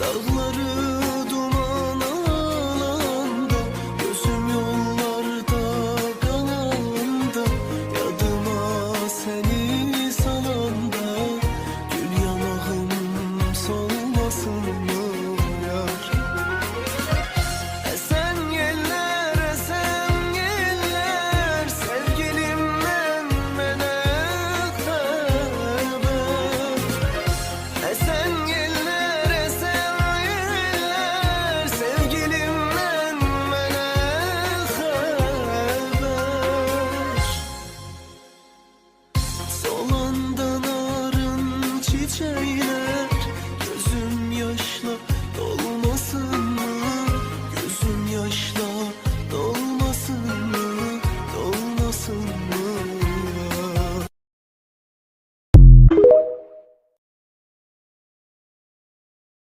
Dağları